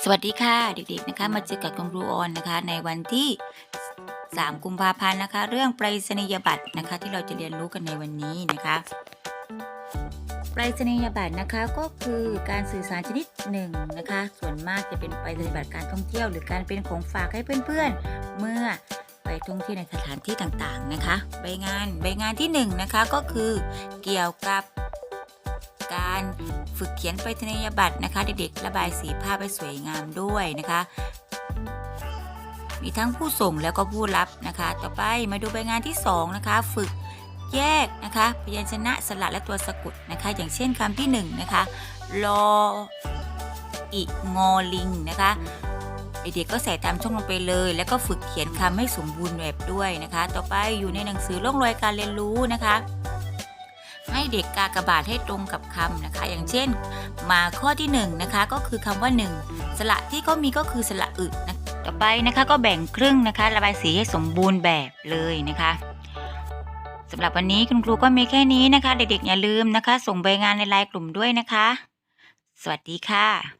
สวัสดีค่ะเด็กๆนะคะมาเจอกับคุณครูออนนะคะ ในวันที่ 3 กุมภาพันธ์นะคะ เรื่องไปรษณียบัตรนะคะ ที่เราจะเรียนรู้กันในวันนี้นะคะไปรษณียบัตรนะคะก็คือการสื่อสารชนิดหนึ่งนะคะ ส่วนมากจะเป็นไปรษณียบัตรการท่องเที่ยว หรือการเป็นของฝากให้เพื่อนๆ เมื่อไปท่องเที่ยวในสถานที่ต่างๆนะคะ ใบงานใบงานที่หนึ่งนะคะก็คือเกี่ยวกับ การฝึกเขียนไปรษณียบัตรนะคะ เด็กๆระบายสีภาพให้สวยงามด้วยนะคะ มีทั้งผู้ส่งแล้วก็ผู้รับนะคะ ต่อไปมาดูใบงานที่สองนะคะ ฝึกแยกนะคะพยัญชนะสระและตัวสะกดนะคะ อย่างเช่นคำที่หนึ่งนะคะลออิงอลิงนะคะเด็กๆก็ใส่ตามช่องลงไปเลย แล้วก็ฝึกเขียนคำให้สมบูรณ์แบบด้วยนะคะ ต่อไปอยู่ในหนังสือร่องรอยการเรียนรู้นะคะ ให้เด็กกากบาทให้ตรงกับคำนะคะ อย่างเช่น มาข้อที่1นงนะคะก็คือคำว่า 1 สระที่เขามีก็คือสระอึนะต่อไปนะคะก็แบ่งครึ่งนะคะ ระบายสีให้สมบูรณ์แบบเลยนะคะสำหรับวันนี้คุณครูก็มีแค่นี้นะคะ เด็กๆอย่าลืมนะคะ ส่งใบงานในไลน์กลุ่มด้วยนะคะ สวัสดีค่ะ